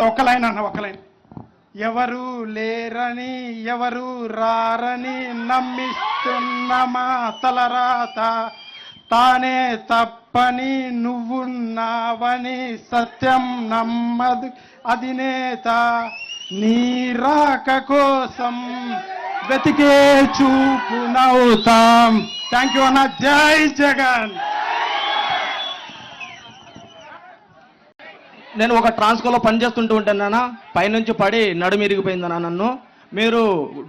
ఒక లైన్ అన్న ఒక లైన్ ఎవరు లేరని ఎవరు రారని నమ్మిస్తున్న మా తలరాత తానే తప్పని నువ్వున్నావని సత్యం నమ్మదు అధినేత. నీ రాక కోసం వెతికే చూపు నవ్వుతాం థ్యాంక్ యూ అన్న. జై జగన్. నేను ఒక ట్రాన్స్కోలో పనిచేస్తుంటూ ఉంటాను పైనుంచి పడి నడుము ఇరిగిపోయిందన్నా నన్ను మీరు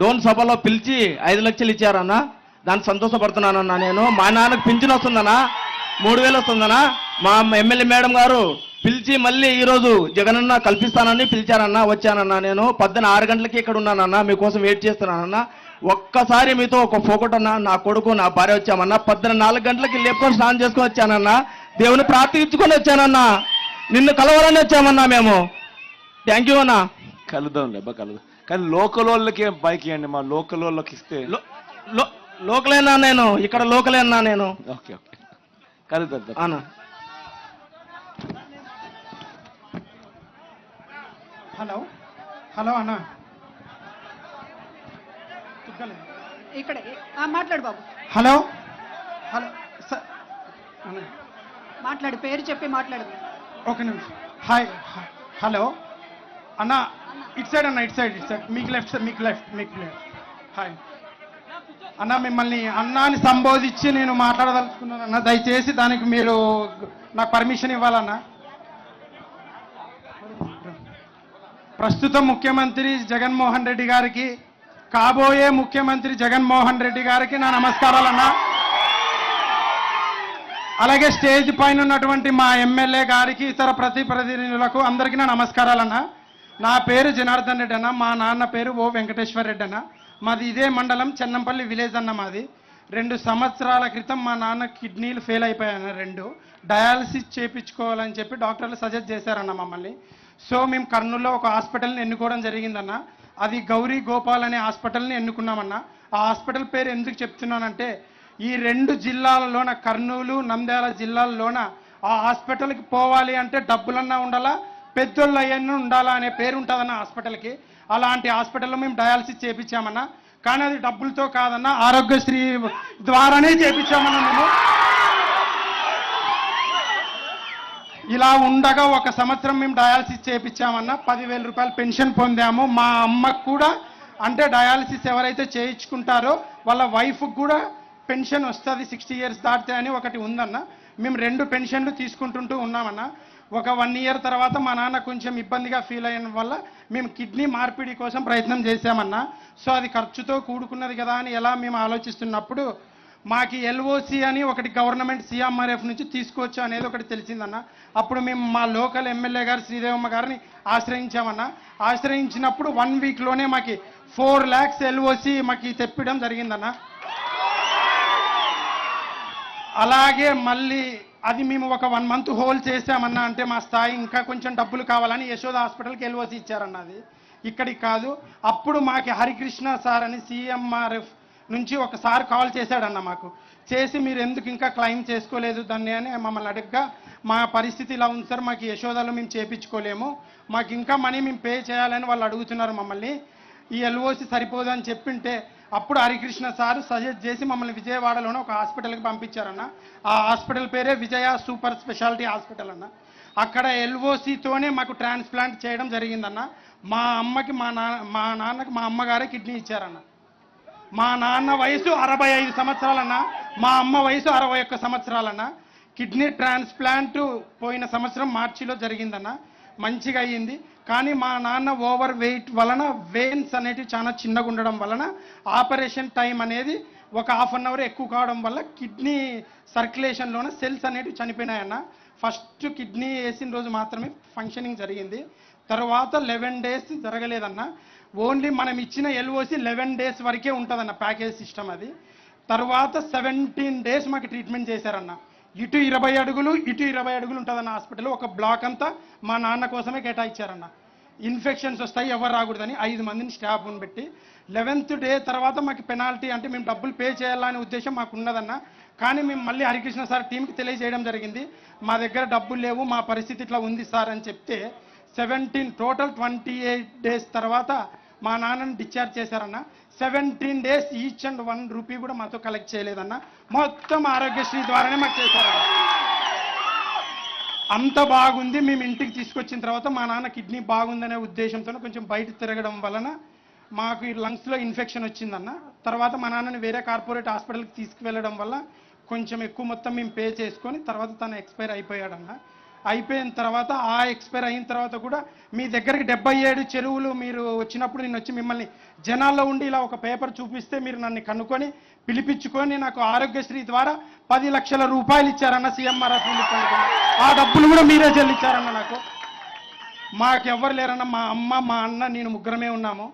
డోన్ సభలో పిలిచి ఐదు లక్షలు ఇచ్చారన్నా దాన్ని సంతోషపడుతున్నానన్నా నేను. మా నాన్నకు పింఛన్ వస్తుందన్నా మూడు వేలు వస్తుందన్నా మా ఎమ్మెల్యే మేడం గారు పిలిచి మళ్ళీ ఈరోజు జగనన్న కల్పిస్తానని పిలిచారన్నా వచ్చానన్నా నేను. పొద్దున ఆరు గంటలకి ఇక్కడ ఉన్నానన్నా మీకోసం వెయిట్ చేస్తున్నానన్నా ఒక్కసారి మీతో ఒక ఫోకట్ నా కొడుకు నా భార్య వచ్చామన్నా. పద్దెన నాలుగు గంటలకి లేపుకొని స్నానం చేసుకొని వచ్చానన్నా. దేవుని ప్రార్థించుకొని వచ్చానన్నా. నిన్ను కలవాలని వచ్చామన్నా మేము. థ్యాంక్ యూ అన్నా. కలుద్దాం లేబ్బా కలుద్దాం. కానీ లోకల్ వాళ్ళకి బైక్ ఇవ్వండి మా లోకల్ వాళ్ళకి ఇస్తే. లోకలేనా నేను? ఇక్కడ లోకలేనా నేను? Okay okay. కలుద్దాం అన్నా. హలో హలో అన్న. ఇక్కడ మాట్లాడు బాబు. హలో హలో అన్న. మాట్లాడు పేరు చెప్పి మాట్లాడు. ఒక నిమిషం. హాయ్ హలో అన్న ఇట్ సైడ్ అన్న ఇట్ సైడ్ ఇట్ సైడ్. మీకు లెఫ్ట్ సైడ్ మీకు లెఫ్ట్ మీకు లెఫ్ట్ హాయ్ అన్న మిమ్మల్ని అన్నాని సంబోధించి నేను మాట్లాడదలుచుకున్నాను. అన్న దయచేసి దానికి మీరు నాకు పర్మిషన్ ఇవ్వాలన్నా. ప్రస్తుత ముఖ్యమంత్రి జగన్మోహన్ రెడ్డి గారికి కాబోయే ముఖ్యమంత్రి జగన్మోహన్ రెడ్డి గారికి నా నమస్కారాలన్నా అలాగే స్టేజ్ పైన ఉన్నటువంటి మా ఎమ్మెల్యే గారికి ఇతర ప్రతి ప్రతినిధులకు అందరికీ నా నమస్కారాలన్న. నా పేరు జనార్దన్ రెడ్డి అన్న మా నాన్న పేరు ఓ వెంకటేశ్వర రెడ్డి అన్న మాది ఇదే మండలం చెన్నంపల్లి విలేజ్ అన్న మాది. రెండు సంవత్సరాల క్రితం మా నాన్న కిడ్నీలు ఫెయిల్ అయిపోయాయన్న రెండు. డయాలసిస్ చేయించుకోవాలని చెప్పి డాక్టర్లు సజెస్ట్ చేశారన్న మమ్మల్ని. సో మేము కర్నూలులో ఒక హాస్పిటల్ని ఎన్నుకోవడం జరిగిందన్న. అది గౌరీ గోపాల్ అనే హాస్పిటల్ని ఎన్నుకున్నామన్న. ఆ హాస్పిటల్ పేరు ఎందుకు చెప్తున్నానంటే ఈ రెండు జిల్లాలలోన కర్నూలు నంద్యాల జిల్లాలలోన ఆ హాస్పిటల్కి పోవాలి అంటే డబ్బులన్నా ఉండాలా పెద్దోళ్ళు అయ్యన్నీ ఉండాలా అనే పేరు ఉంటుందన్న హాస్పిటల్కి. అలాంటి హాస్పిటల్లో మేము డయాలసిస్ చేపించామన్నా. కానీ అది డబ్బులతో కాదన్న ఆరోగ్యశ్రీ ద్వారానే చేపించామన్నా మేము. ఇలా ఉండగా ఒక సంవత్సరం మేము డయాలసిస్ చేయించామన్నా పదివేల రూపాయలు పెన్షన్ పొందాము. మా అమ్మకు కూడా అంటే డయాలసిస్ ఎవరైతే చేయించుకుంటారో వాళ్ళ వైఫ్కి కూడా పెన్షన్ వస్తుంది సిక్స్టీ ఇయర్స్ దాటితే అని ఒకటి ఉందన్న. మేము రెండు పెన్షన్లు తీసుకుంటుంటూ ఉన్నామన్న. ఒక వన్ ఇయర్ తర్వాత మా నాన్న కొంచెం ఇబ్బందిగా ఫీల్ అయిన వల్ల మేము కిడ్నీ మార్పిడి కోసం ప్రయత్నం చేసామన్నా సో అది ఖర్చుతో కూడుకున్నది కదా అని ఎలా మేము ఆలోచిస్తున్నప్పుడు మాకు ఎల్ఓసి అని ఒకటి గవర్నమెంట్ సీఎంఆర్ఎఫ్ నుంచి తీసుకోవచ్చు అనేది ఒకటి తెలిసిందన్న. అప్పుడు మేము మా లోకల్ ఎమ్మెల్యే గారు శ్రీదేవమ్మ గారిని ఆశ్రయించామన్న. ఆశ్రయించినప్పుడు వన్ వీక్లోనే మాకు ఫోర్ ల్యాక్స్ ఎల్ఓసి మాకు తెప్పడం జరిగిందన్న. అలాగే మళ్ళీ అది మేము ఒక వన్ మంత్ హోల్డ్ చేసామన్నా అంటే మా స్థాయి ఇంకా కొంచెం డబ్బులు కావాలని యశోద హాస్పిటల్కి ఎల్ఓసి ఇచ్చారన్న అది. ఇక్కడికి కాదు. అప్పుడు మాకి హరికృష్ణ సార్ అని సీఎంఆర్ఎఫ్ నుంచి ఒకసారి కాల్ చేశాడన్న మాకు. చేసి మీరు ఎందుకు ఇంకా క్లెయిమ్ చేసుకోలేదు దాన్ని అని మమ్మల్ని అడగగా మా పరిస్థితి ఇలా ఉంది సార్ మాకు యశోదలో మేము చేపించుకోలేము. మాకు ఇంకా మనీ మేము పే చేయాలని వాళ్ళు అడుగుతున్నారు మమ్మల్ని. ఈ ఎల్ఓసి సరిపోదని చెప్పింటే అప్పుడు హరికృష్ణ సార్ సజెస్ట్ చేసి మమ్మల్ని విజయవాడలోనే ఒక హాస్పిటల్కి పంపించారన్న. ఆ హాస్పిటల్ పేరే విజయ సూపర్ స్పెషాలిటీ హాస్పిటల్ అన్న. అక్కడ ఎల్ఓసితోనే మాకు ట్రాన్స్ప్లాంట్ చేయడం జరిగిందన్న. మా అమ్మకి మా నాన్న మా నాన్నకి మా అమ్మగారే కిడ్నీ ఇచ్చారన్న. మా నాన్న వయసు అరవై ఐదు సంవత్సరాలన్న. మా అమ్మ వయసు అరవై ఒక్క సంవత్సరాలన్న. కిడ్నీ ట్రాన్స్ప్లాంట్ పోయిన సంవత్సరం మార్చిలో జరిగిందన్న. మంచిగా అయ్యింది. కానీ మా నాన్న ఓవర్ వెయిట్ వలన వెయిన్స్ అనేటివి చాలా చిన్నగా ఉండడం వలన ఆపరేషన్ టైం అనేది ఒక హాఫ్ అన్ అవర్ ఎక్కువ కావడం వల్ల కిడ్నీ సర్క్యులేషన్లోనే సెల్స్ అనేటివి చనిపోయినాయన్న. ఫస్ట్ కిడ్నీ వేసిన రోజు మాత్రమే ఫంక్షనింగ్ జరిగింది. తర్వాత లెవెన్ డేస్ జరగలేదన్న. ఓన్లీ మనం ఇచ్చిన ఎల్ఓసి లెవెన్ డేస్ వరకే ఉంటుందన్న ప్యాకేజ్ సిస్టమ్ అది. తర్వాత సెవెంటీన్ డేస్ మాకు ట్రీట్మెంట్ చేశారన్న. ఇటు ఇరవై అడుగులు ఇటు ఇరవై అడుగులు ఉంటుందన్న హాస్పిటల్. ఒక బ్లాక్ అంతా మా నాన్న కోసమే కేటాయించారన్న. ఇన్ఫెక్షన్స్ వస్తాయి ఎవరు రాకూడదని ఐదు మందిని స్టాఫ్ని పెట్టి. లెవెన్త్ డే తర్వాత మాకు పెనాల్టీ అంటే మేము డబ్బులు పే చేయాలనే ఉద్దేశం మాకు ఉన్నదన్న. కానీ మేము మళ్ళీ హరికృష్ణ సార్ టీంకి తెలియజేయడం జరిగింది. మా దగ్గర డబ్బులు లేవు మా పరిస్థితి ఇట్లా ఉంది సార్ అని చెప్తే seventeen total twenty eight days తర్వాత మా నాన్నని డిశ్చార్జ్ చేశారన్న. Seventeen days each and one rupee కూడా మాతో కలెక్ట్ చేయలేదన్న. మొత్తం ఆరోగ్యశ్రీ ద్వారానే మాకు చేశారన్న. అంత బాగుంది మేము ఇంటికి తీసుకొచ్చిన తర్వాత మా నాన్న కిడ్నీ బాగుందనే ఉద్దేశంతో కొంచెం బయట తిరగడం వలన మాకు ఈ లంగ్స్లో ఇన్ఫెక్షన్ వచ్చిందన్న. తర్వాత మా నాన్నని వేరే కార్పొరేట్ హాస్పిటల్కి తీసుకువెళ్ళడం వల్ల కొంచెం ఎక్కువ మొత్తం మేము పే చేసుకొని తర్వాత తను ఎక్స్పైర్ అయిపోయాడన్న. అయిపోయిన తర్వాత ఆ ఎక్స్పైర్ అయిన తర్వాత కూడా మీ దగ్గరికి డెబ్బై ఏడు చెరువులు మీరు వచ్చినప్పుడు నేను వచ్చి మిమ్మల్ని జనాల్లో ఉండి ఇలా ఒక పేపర్ చూపిస్తే మీరు నన్ను కనుక్కొని పిలిపించుకొని నాకు ఆరోగ్యశ్రీ ద్వారా పది లక్షల రూపాయలు ఇచ్చారన్న సీఎంఆర్ఎఫ్ ఆ డబ్బులు కూడా మీరే చెల్లించారన్న నాకు. మాకెవ్వరు లేరన్న మా అమ్మ మా అన్న నేను ముగ్గురమే ఉన్నాము.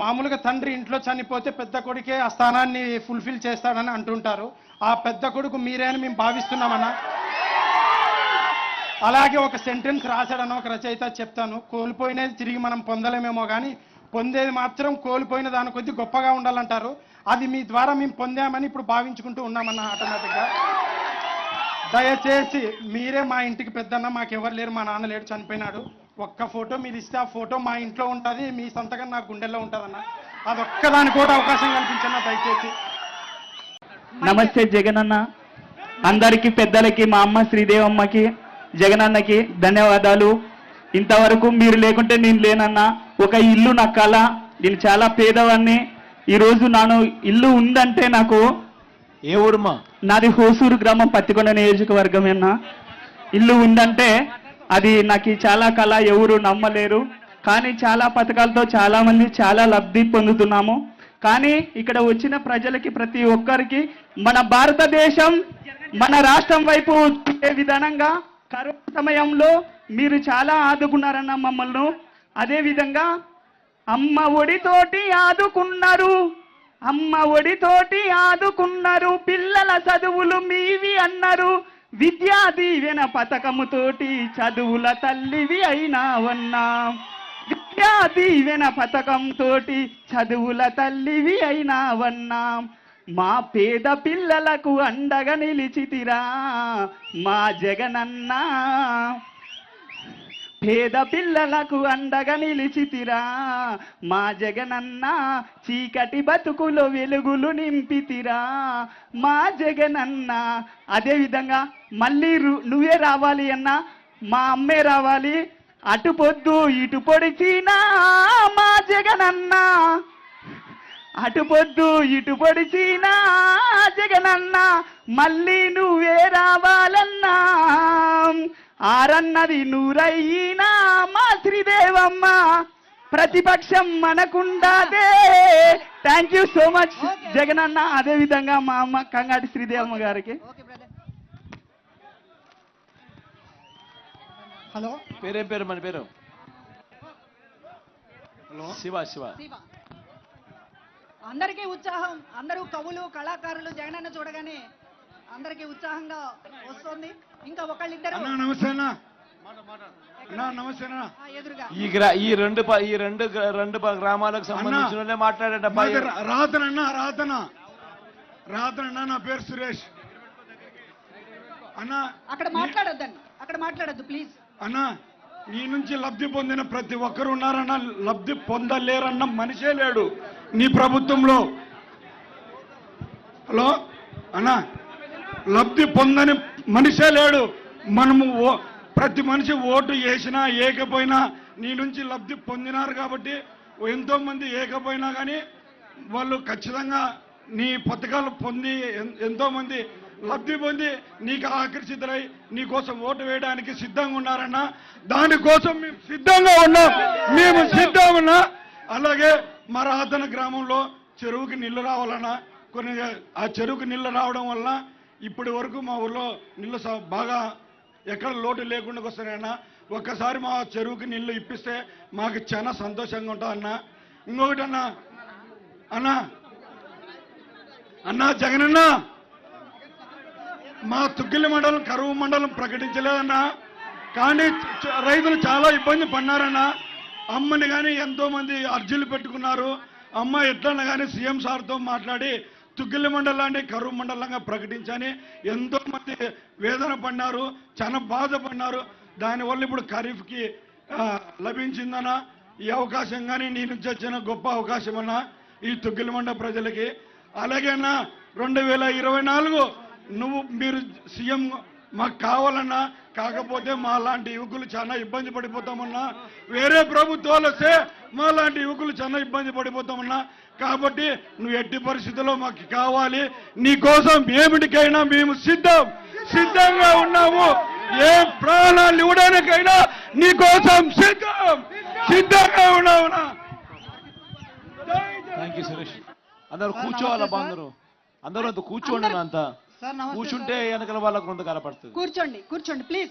మామూలుగా తండ్రి ఇంట్లో చనిపోతే పెద్ద కొడుకే ఆ స్థానాన్ని ఫుల్ఫిల్ చేస్తాడని అంటుంటారు. ఆ పెద్ద కొడుకు మీరే అని మేము భావిస్తున్నామన్నా. అలాగే ఒక సెంటెన్స్ రాశాడని ఒక రచయిత చెప్తాను. కోల్పోయినది తిరిగి మనం పొందలేమేమో కానీ పొందేది మాత్రం కోల్పోయిన దాని కొద్ది గొప్పగా ఉండాలంటారు. అది మీ ద్వారా మేము పొందామని ఇప్పుడు భావించుకుంటూ ఉన్నామన్న ఆటోమేటిక్గా. దయచేసి మీరే మా ఇంటికి పెద్దన్న మాకెవరు లేరు మా నాన్న లేడు చనిపోయినాడు. ఒక్క ఫోటో మీరు ఇస్తే ఆ ఫోటో మా ఇంట్లో ఉంటుంది మీ సంతకం నా గుండెల్లో ఉంటుందన్న. అది కూడా అవకాశం కల్పించన్న దయచేసి. నమస్తే జగన్ అన్న అందరికీ పెద్దలకి మా అమ్మ శ్రీదేవమ్మకి జగనన్నకి ధన్యవాదాలు. ఇంతవరకు మీరు లేకుంటే నేను లేనన్నా. ఒక ఇల్లు నా కళ నేను చాలా పేదవాడిని ఈరోజు నాను ఇల్లు ఉందంటే నాకు ఏ ఊరుమా? నాది హోసూరు గ్రామం పత్తికొండ నియోజకవర్గం అన్న ఇల్లు ఉందంటే అది నాకు చాలా కళ ఎవరు నమ్మలేరు. కానీ చాలా పథకాలతో చాలా మంది చాలా లబ్ధి పొందుతున్నాము. కానీ ఇక్కడ వచ్చిన ప్రజలకి ప్రతి ఒక్కరికి మన భారతదేశం మన రాష్ట్రం వైపు చూసే విధానంగా కరోనా సమయంలో మీరు చాలా ఆదుకున్నారన్న మమ్మల్ని. అదే విధంగా అమ్మ ఒడితోటి ఆదుకున్నారు. అమ్మ ఒడితోటి ఆదుకున్నారు. పిల్లల చదువులు మీవి అన్నారు. విద్యా దీవెన పథకముతోటి చదువుల తల్లివి అయినావన్నా. విద్యా దీవెన పథకంతోటి చదువుల తల్లివి అయినావన్నా. మా పేద పిల్లలకు అండగా నిలిచితిరా మా జగనన్నా. పేద పిల్లలకు అండగా నిలిచితిరా మా జగనన్న. చీకటి బతుకులో వెలుగులు నింపితిరా మా జగనన్న. అదేవిధంగా మళ్ళీ నువ్వే రావాలి అన్న మా అమ్మే రావాలి. అటు పొద్దు ఇటు పొడిచినా మా జగనన్నా. అటు పొద్దు ఇటు పొడిచినా జగనన్న మళ్ళీ నువ్వే రావాలన్నా. ఆరన్నది నూరయ్యినా మా శ్రీదేవమ్మ ప్రతిపక్షం మనకుండాదే. Thank you so much. Jagananna. అదే విధంగా మా అమ్మ కంగాటి శ్రీదేవమ్మ గారికి. ఓకే బ్రదర్ హలో పేరేం పేరు? మన పేరు? శివ శివ. శివ. అందరికీ ఉత్సాహం. అందరూ కవులు కళాకారులు జగనన్న చూడగానే అందరికీ ఉత్సాహంగా వస్తుంది. ఇంకా ఒకళ్ళిద్దరు అన్నా నమస్తే ఎదురుగా. ఈ రెండు ఈ రెండు రెండు గ్రామాలకు సంబంధించిన మాట్లాడేటప్పా రాతనన్నా రాతన రాతనన్నా నా పేరు సురేష్. అన్నా అక్కడ మాట్లాడొద్దండి. అక్కడ మాట్లాడొద్దు ప్లీజ్. అన్నా నీ నుంచి లబ్ధి పొందిన ప్రతి ఒక్కరు ఉన్నారన్నా లబ్ధి పొందలేరన్న మనిషే లేడు. నీ ప్రభుత్వంలో. హలో? అన్నా లబ్ధి పొందని మనిషే లేడు. మనము ఓ- ప్రతి మనిషి ఓటు వేసినా ఏకపోయినా నీ నుంచి లబ్ధి పొందినారు కాబట్టి ఎంతో మంది ఏకపోయినా కానీ వాళ్ళు ఖచ్చితంగా నీ పథకాలు పొంది ఎంతో మంది లబ్ధి పొంది నీకు ఆకర్షితులై నీ కోసం ఓటు వేయడానికి సిద్ధంగా ఉన్నారన్నా దానికోసం మేము సిద్ధంగా ఉన్నాం. మేము సిద్ధంగా ఉన్నా. అలాగే మరాధన గ్రామంలో చెరువుకి నీళ్ళు రావాలన్నా కొన్ని ఆ చెరువుకి నీళ్ళు రావడం వల్ల ఇప్పటి వరకు మా ఊర్లో నీళ్ళు బాగా ఎక్కడ లోటు లేకుండా వస్తున్నాయన్నా ఒక్కసారి మా చెరువుకి నీళ్ళు ఇప్పిస్తే మాకు చాలా సంతోషంగా ఉంటుంది అన్న. ఇంకొకటి అన్నా అన్నా అన్నా జగనన్న మా తుగ్గిలి మండలం కరువు మండలం ప్రకటించలేదన్నా. కానీ రైతులు చాలా ఇబ్బంది పడినారన్నా. అమ్మని కానీ ఎంతో మంది అర్జీలు పెట్టుకున్నారు. అమ్మ ఎట్లన్నా కానీ సీఎం సార్తో మాట్లాడి తుగ్గిలి మండలాన్ని కరువు మండలంగా ప్రకటించని ఎంతో మంది వేదన పడినారు చాలా బాధపడినారు దానివల్ల ఇప్పుడు ఖరీఫ్కి ఆ, లభించిందనా ఈ అవకాశం కానీ నేను చచ్చిన వచ్చిన గొప్ప అవకాశం అన్నా ఈ తుగ్గిలమండ ప్రజలకి. అలాగేనా రెండు వేల ఇరవై నాలుగు నువ్వు మీరు సీఎం మాకు కావాలన్నా కాకపోతే మా లాంటి యువకులు చాలా ఇబ్బంది పడిపోతామన్నా వేరే ప్రభుత్వాలు వస్తే మా లాంటి యువకులు చాలా ఇబ్బంది పడిపోతామన్నా. కాబట్టి నువ్వు ఎట్టి పరిస్థితుల్లో మాకు కావాలి. నీ కోసం ఏమిటికైనా మేము సిద్ధం సిద్ధంగా ఉన్నాము. ఏ ప్రాణాలు ఇవ్వడానికైనా నీ కోసం సిద్ధం సిద్ధంగా ఉన్నావునా? థ్యాంక్ యూ సురేష్ అందరూ కూర్చోవాలబ్బా అందరూ అందరూ అంత కూర్చోండి అంతా కూర్చుంటే వెనకల వాళ్ళకు కొంత కనపడుతుంది. కూర్చోండి కూర్చోండి ప్లీజ్